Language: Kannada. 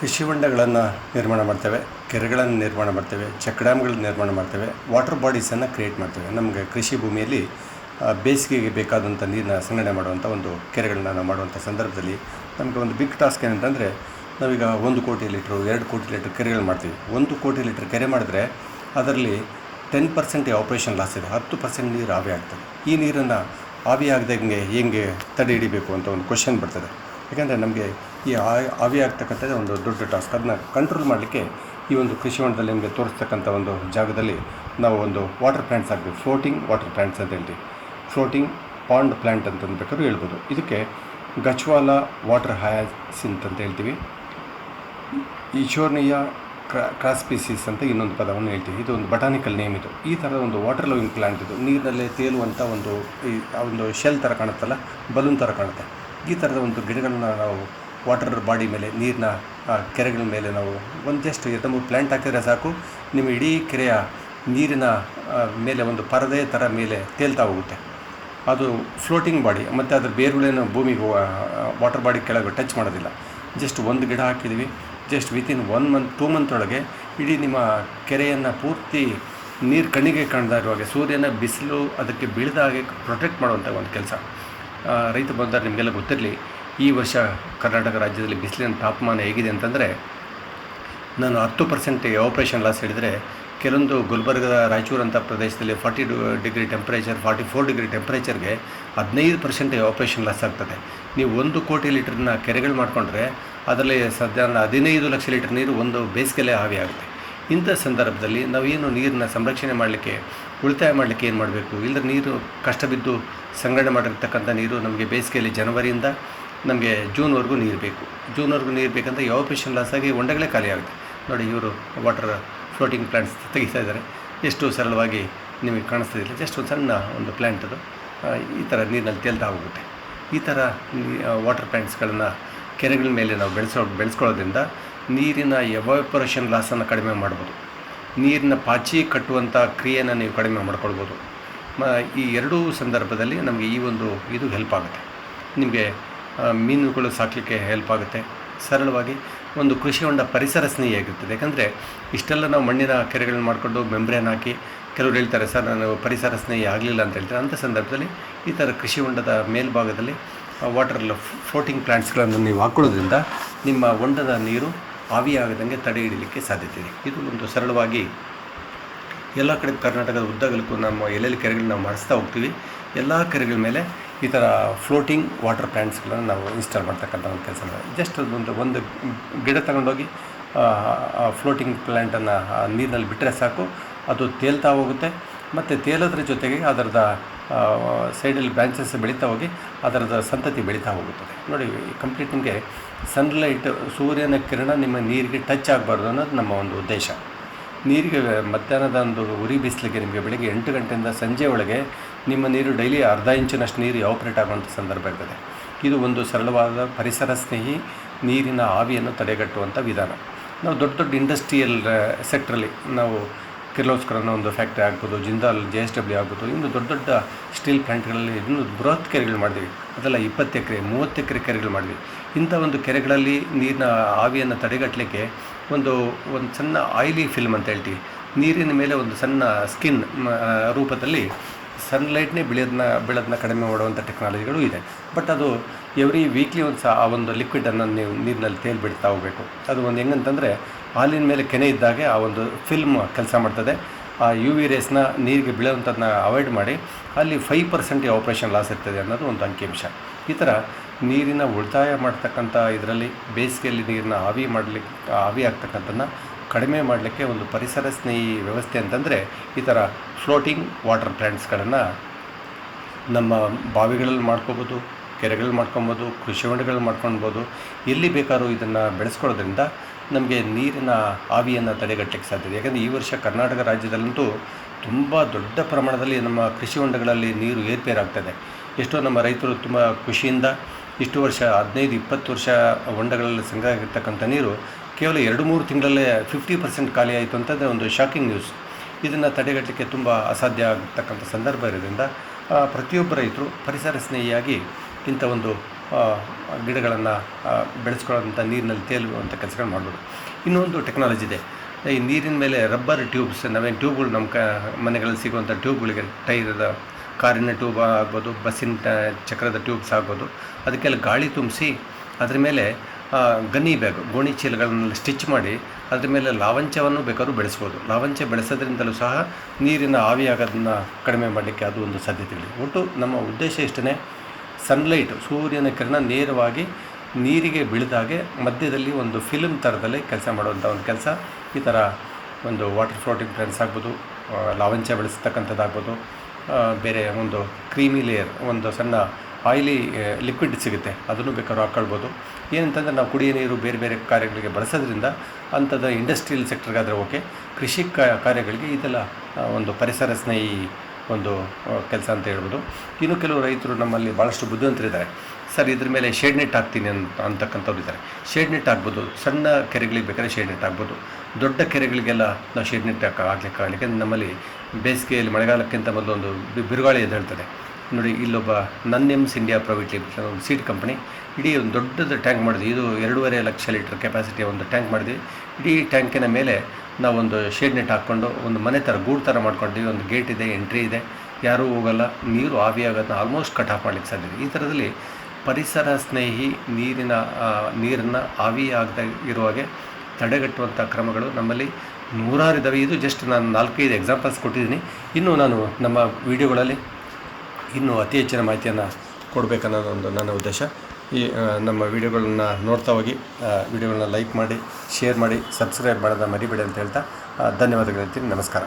ಕೃಷಿ ಹೊಂಡಗಳನ್ನು ನಿರ್ಮಾಣ ಮಾಡ್ತೇವೆ, ಕೆರೆಗಳನ್ನು ನಿರ್ಮಾಣ ಮಾಡ್ತೇವೆ, ಚೆಕ್ ಡ್ಯಾಮ್ಗಳನ್ನ ನಿರ್ಮಾಣ ಮಾಡ್ತೇವೆ, ವಾಟರ್ ಬಾಡೀಸನ್ನು ಕ್ರಿಯೇಟ್ ಮಾಡ್ತೇವೆ. ನಮಗೆ ಕೃಷಿ ಭೂಮಿಯಲ್ಲಿ ಬೇಸಿಗೆಗೆ ಬೇಕಾದಂಥ ನೀರನ್ನ ಸಂಗ್ರಹಣೆ ಮಾಡುವಂಥ ಒಂದು ಕೆರೆಗಳನ್ನ ನಾವು ಮಾಡುವಂಥ ಸಂದರ್ಭದಲ್ಲಿ ನಮಗೆ ಒಂದು ಬಿಗ್ ಟಾಸ್ಕ್ ಏನಂತಂದರೆ, ನಾವೀಗ ಒಂದು ಕೋಟಿ ಲೀಟ್ರು, ಎರಡು ಕೋಟಿ ಲೀಟ್ರ್ ಕೆರೆಗಳು ಮಾಡ್ತೀವಿ. ಒಂದು ಕೋಟಿ ಲೀಟ್ರ್ ಕೆರೆ ಮಾಡಿದ್ರೆ ಅದರಲ್ಲಿ ಟೆನ್ ಪರ್ಸೆಂಟ್ ಆಪ್ರೇಷನ್ ಲಾಸ್ ಇದೆ, ಹತ್ತು ಪರ್ಸೆಂಟ್ ನೀರು ಆವಿ ಆಗ್ತದೆ. ಈ ನೀರನ್ನು ಆವಿ ಆಗದಂಗೆ ಹೆಂಗೆ ತಡೆ ಹಿಡಿಬೇಕು ಅಂತ ಒಂದು ಕ್ವಶನ್ ಬರ್ತದೆ. ಯಾಕೆಂದರೆ ನಮಗೆ ಈ ಆ- ಆವಿ ಆಗ್ತಕ್ಕಂಥದ್ದೇ ಒಂದು ದೊಡ್ಡ ಟಾಸ್ಕ್ ಅದನ್ನ ಕಂಟ್ರೋಲ್ ಮಾಡಲಿಕ್ಕೆ ಈ ಒಂದು ಕೃಷಿ ಹೊಂಡದಲ್ಲಿ ನಿಮಗೆ ತೋರಿಸ್ತಕ್ಕಂಥ ಒಂದು ಜಾಗದಲ್ಲಿ ನಾವು ಒಂದು ವಾಟರ್ ಪ್ಲ್ಯಾಂಟ್ಸ್ ಹಾಕ್ತೀವಿ ಫ್ಲೋಟಿಂಗ್ ವಾಟರ್ ಪ್ಲ್ಯಾಂಟ್ಸ್ ಅಂತ ಹೇಳಿ ಫ್ಲೋಟಿಂಗ್ ಪಾಂಡ್ ಪ್ಲ್ಯಾಂಟ್ ಅಂತ ಬೇಕಾದ್ರೂ ಹೇಳ್ಬೋದು. ಇದಕ್ಕೆ ಗಚ್ವಾಲ ವಾಟರ್ ಹಯಾಸಿಂತ್ ಅಂತ ಹೇಳ್ತೀವಿ. ಈಶೋರ್ನಿಯ ಕ್ರಾ ಕ್ರಾಸ್ ಸ್ಪೀಸೀಸ್ ಅಂತ ಇನ್ನೊಂದು ಪದವನ್ನು ಹೇಳ್ತೀವಿ. ಇದು ಒಂದು ಬಟಾನಿಕಲ್ ನೇಮ್ ಇದು. ಈ ಥರದ ಒಂದು ವಾಟರ್ ಲವಿಂಗ್ ಪ್ಲ್ಯಾಂಟ್ ಇದು. ನೀರಿನಲ್ಲೇ ತೇಲುವಂಥ ಒಂದು ಈ ಒಂದು ಶೆಲ್ ಥರ ಕಾಣುತ್ತಲ್ಲ? ಬಲೂನ್ ಥರ ಕಾಣುತ್ತೆ. ಈ ಥರದ ಒಂದು ಗಿಡಗಳನ್ನ ನಾವು ವಾಟರ್ ಬಾಡಿ ಮೇಲೆ, ನೀರಿನ ಕೆರೆಗಳ ಮೇಲೆ ನಾವು ಒಂದು ಜಸ್ಟ್ ಎರಡು ಮೂರು ಪ್ಲ್ಯಾಂಟ್ ಹಾಕಿದರೆ ಸಾಕು. ನಿಮ್ಮ ಇಡೀ ಕೆರೆಯ ನೀರಿನ ಮೇಲೆ ಒಂದು ಪರದೆ ಥರ ಮೇಲೆ ತೇಲ್ತಾ ಹೋಗುತ್ತೆ. ಅದು ಫ್ಲೋಟಿಂಗ್ ಬಾಡಿ ಮತ್ತು ಅದರ ಬೇರುಗಳೇನು ಭೂಮಿಗೆ ವಾಟರ್ ಬಾಡಿ ಕೆಳಗೆ ಟಚ್ ಮಾಡೋದಿಲ್ಲ. ಜಸ್ಟ್ ಒಂದು ಗಿಡ ಹಾಕಿದ್ದೀವಿ. Just within one month two month ಒಳಗೆ ಇಡೀ ನಿಮ್ಮ ಕೆರೆಯನ್ನು ಪೂರ್ತಿ ನೀರು ಕಣ್ಣಿಗೆ ಕಾಣ್ತಾ ಇರುವಾಗ ಸೂರ್ಯನ ಬಿಸಿಲು ಅದಕ್ಕೆ ಬೀಳದ ಹಾಗೆ ಪ್ರೊಟೆಕ್ಟ್ ಮಾಡುವಂಥ ಒಂದು ಕೆಲಸ. ರೈತ ಬಂದಾಗ ನಿಮಗೆಲ್ಲ ಗೊತ್ತಿರಲಿ ಈ ವರ್ಷ ಕರ್ನಾಟಕ ರಾಜ್ಯದಲ್ಲಿ ಬಿಸಿಲಿನ ತಾಪಮಾನ ಹೇಗಿದೆ ಅಂತಂದರೆ, ನಾನು ಹತ್ತು ಪರ್ಸೆಂಟ್ ಆಪ್ರೇಷನ್ ಲಾಸ್ ಹೇಳಿದರೆ, ಕೆಲವೊಂದು ಗುಲ್ಬರ್ಗದ ರಾಯಚೂರು ಅಂತ ಪ್ರದೇಶದಲ್ಲಿ forty degree temperature forty four degree ಟೆಂಪ್ರೇಚರ್ಗೆ ಹದಿನೈದು ಪರ್ಸೆಂಟ್ ಆಪ್ರೇಷನ್ ಲಾಸ್ ಆಗ್ತದೆ. ನೀವು ಒಂದು ಕೋಟಿ ಲೀಟ್ರನ್ನ ಕೆರೆಗಳು ಮಾಡಿಕೊಂಡ್ರೆ, ಅದರಲ್ಲಿ ಸಾಧಾರಣ ಹದಿನೈದು ಲಕ್ಷ ಲೀಟರ್ ನೀರು ಒಂದು ಬೇಸಿಗೆಲೆ ಆವಿ ಆಗುತ್ತೆ. ಇಂಥ ಸಂದರ್ಭದಲ್ಲಿ ನಾವೇನು ನೀರನ್ನ ಸಂರಕ್ಷಣೆ ಮಾಡಲಿಕ್ಕೆ, ಉಳಿತಾಯ ಮಾಡಲಿಕ್ಕೆ ಏನು ಮಾಡಬೇಕು? ಇಲ್ಲದ್ರೆ ನೀರು ಕಷ್ಟ ಬಿದ್ದು ಸಂಗ್ರಹಣೆ ಮಾಡಿರ್ತಕ್ಕಂಥ ನೀರು ನಮಗೆ ಬೇಸಿಗೆಯಲ್ಲಿ ಜನವರಿಯಿಂದ ನಮಗೆ ಜೂನ್ವರೆಗೂ ನೀರು ಬೇಕು. ಜೂನ್ವರೆಗೂ ನೀರು ಬೇಕಂತ ಯಾವ ಪೇಷನ್ ಲಾಸ್ ಆಗಿ ಹೊಂಡಗಳೇ ಖಾಲಿ ಆಗುತ್ತೆ. ನೋಡಿ, ಇವರು ವಾಟರ್ ಫ್ಲೋಟಿಂಗ್ ಪ್ಲ್ಯಾಂಟ್ಸ್ ತೆಗಿತಾ ಇದ್ದಾರೆ. ಎಷ್ಟು ಸರಳವಾಗಿ ನಿಮಗೆ ಕಾಣಿಸ್ತಿದ್ದಿಲ್ಲ ಜಸ್ಟ್ ಒಂದು ಸಣ್ಣ ಒಂದು ಪ್ಲ್ಯಾಂಟ್ ಅದು. ಈ ಥರ ನೀರಿನಲ್ಲಿ ತೇಲ್ತಾ ಹೋಗುತ್ತೆ ಈ ಥರ ವಾಟರ್ ಪ್ಲ್ಯಾಂಟ್ಸ್ಗಳನ್ನು ಕೆರೆಗಳ ಮೇಲೆ ನಾವು ಬೆಳೆಸೋ, ಬೆಳೆಸ್ಕೊಳ್ಳೋದ್ರಿಂದ ನೀರಿನ ಎವಾಪರೇಷನ್ ಲಾಸನ್ನು ಕಡಿಮೆ ಮಾಡ್ಬೋದು. ನೀರಿನ ಪಾಚಿ ಕಟ್ಟುವಂಥ ಕ್ರಿಯೆಯನ್ನು ನೀವು ಕಡಿಮೆ ಮಾಡ್ಕೊಳ್ಬೋದು. ಈ ಎರಡೂ ಸಂದರ್ಭದಲ್ಲಿ ನಮಗೆ ಈ ಒಂದು ಇದು ಹೆಲ್ಪ್ ಆಗುತ್ತೆ. ನಿಮಗೆ ಮೀನುಗಳು ಸಾಕಲಿಕ್ಕೆ ಹೆಲ್ಪ್ ಆಗುತ್ತೆ. ಸರಳವಾಗಿ ಒಂದು ಕೃಷಿ ಹೊಂಡ ಪರಿಸರ ಸ್ನೇಹಿಯಾಗಿರ್ತದೆ ಯಾಕಂದರೆ ಇಷ್ಟೆಲ್ಲ ನಾವು ಮಣ್ಣಿನ ಕೆರೆಗಳನ್ನ ಮಾಡಿಕೊಂಡು ಮೆಂಬ್ರೇನ್ ಹಾಕಿ ಕೆಲವರು ಹೇಳ್ತಾರೆ, ಸರ್, ನಾನು ಪರಿಸರ ಸ್ನೇಹಿ ಆಗಲಿಲ್ಲ ಅಂತ ಹೇಳ್ತಾರೆ. ಅಂಥ ಸಂದರ್ಭದಲ್ಲಿ ಈ ಥರ ಕೃಷಿ ಹೊಂಡದ ಮೇಲ್ಭಾಗದಲ್ಲಿ ವಾಟರ್ ಫ್ಲೋಟಿಂಗ್ ಪ್ಲ್ಯಾಂಟ್ಸ್ಗಳನ್ನು ನೀವು ಹಾಕೊಳ್ಳೋದ್ರಿಂದ ನಿಮ್ಮ ಹೊಂಡದ ನೀರು ಆವಿಯಾಗದಂಗೆ ತಡೆ ಹಿಡಿಲಿಕ್ಕೆ ಸಾಧ್ಯತೆ ಇದೆ. ಇದು ಒಂದು ಸರಳವಾಗಿ ಎಲ್ಲ ಕಡೆ ಕರ್ನಾಟಕದ ಉದ್ದಗಲಕ್ಕೂ ನಮ್ಮ ಎಲ್ಲೆಲ್ಲಿ ಕೆರೆಗಳನ್ನ ಮಾಡಿಸ್ತಾ ಹೋಗ್ತೀವಿ, ಎಲ್ಲ ಕೆರೆಗಳ ಮೇಲೆ ಈ ಥರ ಫ್ಲೋಟಿಂಗ್ ವಾಟರ್ ಪ್ಲ್ಯಾಂಟ್ಸ್ಗಳನ್ನು ನಾವು ಇನ್ಸ್ಟಾಲ್ ಮಾಡ್ತಕ್ಕಂಥ ಒಂದು ಕೆಲಸ ಜಸ್ಟ್ ಒಂದು ಒಂದು ಗಿಡ ತಗೊಂಡೋಗಿ ಫ್ಲೋಟಿಂಗ್ ಪ್ಲ್ಯಾಂಟನ್ನು ನೀರಿನಲ್ಲಿ ಬಿಟ್ಟರೆ ಸಾಕು. ಅದು ತೇಲ್ತಾ ಹೋಗುತ್ತೆ. ಮತ್ತು ತೇಲೋದ್ರ ಜೊತೆಗೆ ಅದರದ ಸೈಡಲ್ಲಿ ಬ್ರಾಂಚಸ್ ಬೆಳೀತಾ ಹೋಗಿ ಅದರದ ಸಂತತಿ ಬೆಳೀತಾ ಹೋಗುತ್ತದೆ. ನೋಡಿ ಕಂಪ್ಲೀಟ್ ನಿಮಗೆ ಸನ್ಲೈಟ್ ಸೂರ್ಯನ ಕಿರಣ ನಿಮ್ಮ ನೀರಿಗೆ ಟಚ್ ಆಗಬಾರ್ದು ಅನ್ನೋದು ನಮ್ಮ ಒಂದು ಉದ್ದೇಶ. ನೀರಿಗೆ ಮಧ್ಯಾಹ್ನದ ಒಂದು ಉರಿ ಬಿಸಿಲಿಗೆ ನಿಮಗೆ ಬೆಳಗ್ಗೆ ಎಂಟು ಗಂಟೆಯಿಂದ ಸಂಜೆ ಒಳಗೆ ನಿಮ್ಮ ನೀರು ಡೈಲಿ ಅರ್ಧ ಇಂಚಿನಷ್ಟು ನೀರು ಆಪ್ರೇಟ್ ಆಗುವಂಥ ಸಂದರ್ಭ ಇರ್ತದೆ. ಇದು ಒಂದು ಸರಳವಾದ ಪರಿಸರ ಸ್ನೇಹಿ ನೀರಿನ ಆವಿಯನ್ನು ತಡೆಗಟ್ಟುವಂಥ ವಿಧಾನ. ನಾವು ದೊಡ್ಡ ದೊಡ್ಡ ಇಂಡಸ್ಟ್ರಿಯಲ್ ಸೆಕ್ಟ್ರಲ್ಲಿ ನಾವು ಕಿರ್ಲೋಸ್ಕರನ ಒಂದು ಫ್ಯಾಕ್ಟ್ರಿ ಆಗ್ಬೋದು, ಜಿಂದಾಲ್ ಜೆ ಎಸ್ ಡಬ್ಲ್ಯೂ ಆಗ್ಬೋದು, ಇನ್ನು ದೊಡ್ಡ ದೊಡ್ಡ ಸ್ಟೀಲ್ ಪ್ಲಾಂಟ್ಗಳಲ್ಲಿ ಇನ್ನೂ ಬೃಹತ್ ಕೆರೆಗಳು ಮಾಡಿದ್ವಿ. ಅದೆಲ್ಲ ಇಪ್ಪತ್ತು ಎಕರೆ, ಮೂವತ್ತು ಎಕರೆ ಕೆರೆಗಳು ಮಾಡಿದ್ವಿ. ಇಂಥ ಒಂದು ಕೆರೆಗಳಲ್ಲಿ ನೀರಿನ ಆವಿಯನ್ನು ತಡೆಗಟ್ಟಲಿಕ್ಕೆ ಒಂದು ಒಂದು ಸಣ್ಣ ಆಯಿಲಿ ಫಿಲ್ಮ್ ಅಂತ ಹೇಳ್ತೀವಿ. ನೀರಿನ ಮೇಲೆ ಒಂದು ಸಣ್ಣ ಸ್ಕಿನ್ ರೂಪದಲ್ಲಿ ಸನ್ಲೈಟ್ನೇ ಬೆಳೆಯೋದನ್ನ ಬೆಳೆದನ್ನ ಕಡಿಮೆ ಮಾಡುವಂಥ ಟೆಕ್ನಾಲಜಿಗಳು ಇದೆ. ಬಟ್ ಅದು ಎವ್ರಿ ವೀಕ್ಲಿ ಒಂದು ಸಹ ಆ ಒಂದು ಲಿಕ್ವಿಡನ್ನು ನೀವು ನೀರಿನಲ್ಲಿ ತೇಲಿ ಬಿಡ್ತಾ ಹೋಗಬೇಕು. ಅದು ಒಂದು ಹೆಂಗಂತಂದರೆ ಹಾಲಿನ ಮೇಲೆ ಕೆನೆ ಇದ್ದಾಗೆ ಆ ಒಂದು ಫಿಲ್ಮ್ ಕೆಲಸ ಮಾಡ್ತದೆ. ಆ ಯು ವಿ ರೇಸ್ನ ನೀರಿಗೆ ಬೀಳೋವಂಥದ್ದನ್ನ ಅವಾಯ್ಡ್ ಮಾಡಿ ಅಲ್ಲಿ ಫೈವ್ ಪರ್ಸೆಂಟ್ ಆಪ್ರೇಷನ್ ಲಾಸ್ ಇರ್ತದೆ ಅನ್ನೋದು ಒಂದು ಅಂಕಿಅಂಶ. ಈ ಥರ ನೀರಿನ ಉಳಿತಾಯ ಮಾಡ್ತಕ್ಕಂಥ ಇದರಲ್ಲಿ ಬೇಸಿಗೆಯಲ್ಲಿ ನೀರನ್ನ ಆವಿ ಮಾಡಲಿಕ್ಕೆ ಆವಿ ಆಗ್ತಕ್ಕಂಥದ್ದನ್ನ ಕಡಿಮೆ ಮಾಡಲಿಕ್ಕೆ ಒಂದು ಪರಿಸರ ಸ್ನೇಹಿ ವ್ಯವಸ್ಥೆ ಅಂತಂದರೆ ಈ ಥರ ಫ್ಲೋಟಿಂಗ್ ವಾಟರ್ ಪ್ಲ್ಯಾಂಟ್ಸ್ಗಳನ್ನು ನಮ್ಮ ಬಾವಿಗಳಲ್ಲಿ ಮಾಡ್ಕೋಬೋದು, ಕೆರೆಗಳಲ್ಲಿ ಮಾಡ್ಕೊಬೋದು, ಕೃಷಿ ಹೊಂಡಗಳು ಮಾಡ್ಕೊಳ್ಬೋದು ಎಲ್ಲಿ ಬೇಕಾದ್ರೂ ಇದನ್ನು ಬೆಳೆಸ್ಕೊಳ್ಳೋದ್ರಿಂದ ನಮಗೆ ನೀರಿನ ಆವಿಯನ್ನು ತಡೆಗಟ್ಟಲಿಕ್ಕೆ ಸಾಧ್ಯ ಯಾಕಂದರೆ ಈ ವರ್ಷ ಕರ್ನಾಟಕ ರಾಜ್ಯದಲ್ಲಂತೂ ತುಂಬ ದೊಡ್ಡ ಪ್ರಮಾಣದಲ್ಲಿ ನಮ್ಮ ಕೃಷಿ ಹೊಂಡಗಳಲ್ಲಿ ನೀರು ಏರ್ಪೇರಾಗ್ತದೆ ಎಷ್ಟೋ ನಮ್ಮ ರೈತರು ತುಂಬ ಖುಷಿಯಿಂದ ಇಷ್ಟು ವರ್ಷ, ಹದಿನೈದು, ಇಪ್ಪತ್ತು ವರ್ಷ ಹೊಂಡಗಳಲ್ಲಿ ಸಂಗ್ರಹ ಆಗಿರ್ತಕ್ಕಂಥ ನೀರು ಕೇವಲ ಎರಡು ಮೂರು ತಿಂಗಳಲ್ಲೇ ಫಿಫ್ಟಿ ಪರ್ಸೆಂಟ್ ಖಾಲಿ ಆಯಿತು ಅಂತಂದರೆ ಒಂದು ಶಾಕಿಂಗ್ ನ್ಯೂಸ್ ಇದನ್ನು ತಡೆಗಟ್ಟಲಿಕ್ಕೆ ತುಂಬ ಅಸಾಧ್ಯ ಆಗ್ತಕ್ಕಂಥ ಸಂದರ್ಭ ಇರೋದ್ರಿಂದ ಪ್ರತಿಯೊಬ್ಬ ರೈತರು ಪರಿಸರ ಸ್ನೇಹಿಯಾಗಿ ಇಂಥ ಒಂದು ಗಿಡಗಳನ್ನು ಬೆಳೆಸ್ಕೊಳ್ಳೋಂಥ ನೀರಿನಲ್ಲಿ ತೇಲುವಂಥ ಕೆಲಸಗಳು ಮಾಡ್ಬೋದು. ಇನ್ನೊಂದು ಟೆಕ್ನಾಲಜಿ ಇದೆ. ಈ ನೀರಿನ ಮೇಲೆ ರಬ್ಬರ್ ಟ್ಯೂಬ್ಸ್ ನಾವೇನು ಟ್ಯೂಬ್ಗಳು ನಮ್ಮ ಕ, ಮನೆಗಳಲ್ಲಿ ಸಿಗುವಂಥ ಟ್ಯೂಬ್ಗಳಿಗೆ ಟೈರದ ಕಾರಿನ ಟ್ಯೂಬ್ ಆಗ್ಬೋದು, ಬಸ್ಸಿನ ಚಕ್ರದ ಟ್ಯೂಬ್ಸ್ ಆಗ್ಬೋದು, ಅದಕ್ಕೆಲ್ಲ ಗಾಳಿ ತುಂಬಿಸಿ ಅದ್ರ ಮೇಲೆ ಗನಿ ಬ್ಯಾಗ್, ಗೋಣಿ ಚೀಲಗಳನ್ನೆಲ್ಲ ಸ್ಟಿಚ್ ಮಾಡಿ ಅದ್ರ ಮೇಲೆ ಲಾವಂಚವನ್ನು ಬೇಕಾದ್ರೂ ಬೆಳೆಸ್ಬೋದು. ಲಾವಂಚ ಬೆಳೆಸೋದ್ರಿಂದಲೂ ಸಹ ನೀರಿನ ಆವಿಯಾಗೋದನ್ನು ಕಡಿಮೆ ಮಾಡಲಿಕ್ಕೆ ಅದು ಒಂದು ಸಾಧ್ಯತೆಗಳಿದೆ ಒಟ್ಟು ನಮ್ಮ ಉದ್ದೇಶ ಇಷ್ಟೇ ಸನ್ಲೈಟ್ ಸೂರ್ಯನ ಕಿರಣ ನೇರವಾಗಿ ನೀರಿಗೆ ಬೀಳಿದಾಗೆ ಮಧ್ಯದಲ್ಲಿ ಒಂದು ಫಿಲ್ಮ್ ಥರದಲ್ಲಿ ಕೆಲಸ ಮಾಡುವಂಥ ಒಂದು ಕೆಲಸ. ಈ ಥರ ಒಂದು ವಾಟರ್ ಫ್ಲೋಟಿಂಗ್ ಪ್ಲಾಂಟ್ಸ್ ಆಗ್ಬೋದು ಲಾವಂಚ ಬೆಳೆಸ್ತಕ್ಕಂಥದ್ದಾಗ್ಬೋದು. ಬೇರೆ ಒಂದು ಕ್ರೀಮಿ ಲೇಯರ್, ಒಂದು ಸಣ್ಣ ಆಯಿಲಿ ಲಿಕ್ವಿಡ್ ಸಿಗುತ್ತೆ. ಅದನ್ನು ಬೇಕಾದ್ರೂ ಹಾಕ್ಕೊಳ್ಬೋದು ಏನಂತಂದರೆ ನಾವು ಕುಡಿಯೋ ನೀರು ಬೇರೆ ಬೇರೆ ಕಾರ್ಯಗಳಿಗೆ ಬಳಸೋದ್ರಿಂದ ಅಂಥದ್ದು ಇಂಡಸ್ಟ್ರಿಯಲ್ ಸೆಕ್ಟರ್ಗಾದರೆ ಓಕೆ. ಕೃಷಿ ಕಾರ್ಯಗಳಿಗೆ ಇದೆಲ್ಲ ಒಂದು ಪರಿಸರ ಸ್ನೇಹಿ ಒಂದು ಕೆಲಸ ಅಂತ ಹೇಳ್ಬೋದು. ಇನ್ನು ಕೆಲವು ರೈತರು ನಮ್ಮಲ್ಲಿ ಭಾಳಷ್ಟು ಬುದ್ಧಿವಂತರಿದ್ದಾರೆ. ಸರ್, ಇದ್ರ ಮೇಲೆ ಶೇಡ್ ನೆಟ್ ಹಾಕ್ತೀನಿ ಅಂತ ಅಂತಕ್ಕಂಥವ್ರು ಇದ್ದಾರೆ ಶೇಡ್ ನೆಟ್ ಹಾಕ್ಬೋದು. ಸಣ್ಣ ಕೆರೆಗಳಿಗೆ ಬೇಕಾದ್ರೆ ಶೇಡ್ ನೆಟ್ ಹಾಕ್ಬೋದು. ದೊಡ್ಡ ಕೆರೆಗಳಿಗೆಲ್ಲ ನಾವು ಶೇಡ್ ನೆಟ್ ಹಾಕ, ಹಾಕ್ಲಿಕ್ಕೆ ಆಗಲಿಕ್ಕೆ ನಮ್ಮಲ್ಲಿ ಬೇಸಿಗೆಯಲ್ಲಿ ಮಳೆಗಾಲಕ್ಕಿಂತ ಮೊದಲು ಒಂದು ಬಿರುಗಾಳಿ ಎದ್ದೇಳ್ತದೆ ನೋಡಿ, ಇಲ್ಲೊಬ್ಬ Nunhems India private limited ಒಂದು ಸೀಡ್ ಕಂಪನಿ ಇಡೀ ಒಂದು ದೊಡ್ಡದು ಟ್ಯಾಂಕ್ ಮಾಡಿದ್ವಿ. ಇದು ಎರಡೂವರೆ ಲಕ್ಷ ಲೀಟರ್ ಕೆಪಾಸಿಟಿಯ ಒಂದು ಟ್ಯಾಂಕ್ ಮಾಡಿದ್ವಿ. ಇಡೀ ಟ್ಯಾಂಕಿನ ಮೇಲೆ ನಾವೊಂದು ಶೇಡ್ ನೆಟ್ ಹಾಕ್ಕೊಂಡು ಒಂದು ಮನೆ ಥರ, ಗೂಡು ಥರ ಮಾಡ್ಕೊಂಡಿವಿ ಒಂದು ಗೇಟ್ ಇದೆ ಎಂಟ್ರಿ ಇದೆ. ಯಾರೂ ಹೋಗಲ್ಲ. ನೀರು ಆವಿಯಾಗೋದನ್ನ ಆಲ್ಮೋಸ್ಟ್ ಕಟ್ ಆಫ್ ಮಾಡಲಿಕ್ಕೆ ಸಾಧ್ಯ ಈ ಥರದಲ್ಲಿ ಪರಿಸರ ಸ್ನೇಹಿ ನೀರಿನ ನೀರನ್ನು ಆವಿ ಇರುವ ಇರುವಾಗೆ ತಡೆಗಟ್ಟುವಂಥ ಕ್ರಮಗಳು ನಮ್ಮಲ್ಲಿ ನೂರಾರು ಇದ್ದಾವೆ ಇದು ಜಸ್ಟ್ ನಾನು ನಾಲ್ಕೈದು ಎಕ್ಸಾಂಪಲ್ಸ್ ಕೊಟ್ಟಿದ್ದೀನಿ. ಇನ್ನು ನಾನು ನಮ್ಮ ವಿಡಿಯೋಗಳಲ್ಲಿ ಇನ್ನೂ ಅತಿ ಹೆಚ್ಚಿನ ಮಾಹಿತಿಯನ್ನು ಕೊಡಬೇಕನ್ನೋದು ಒಂದು ನನ್ನ ಉದ್ದೇಶ. ಈ ನಮ್ಮ ವಿಡಿಯೋಗಳನ್ನ ನೋಡ್ತಾ ಹೋಗಿ ವಿಡಿಯೋಗಳನ್ನ ಲೈಕ್ ಮಾಡಿ ಶೇರ್ ಮಾಡಿ ಸಬ್ಸ್ಕ್ರೈಬ್ ಮಾಡೋದನ್ನ ಮರಿಬೇಡಿ ಅಂತ ಹೇಳ್ತಾ ಧನ್ಯವಾದಗಳು ಹೇಳ್ತೀನಿ. ನಮಸ್ಕಾರ.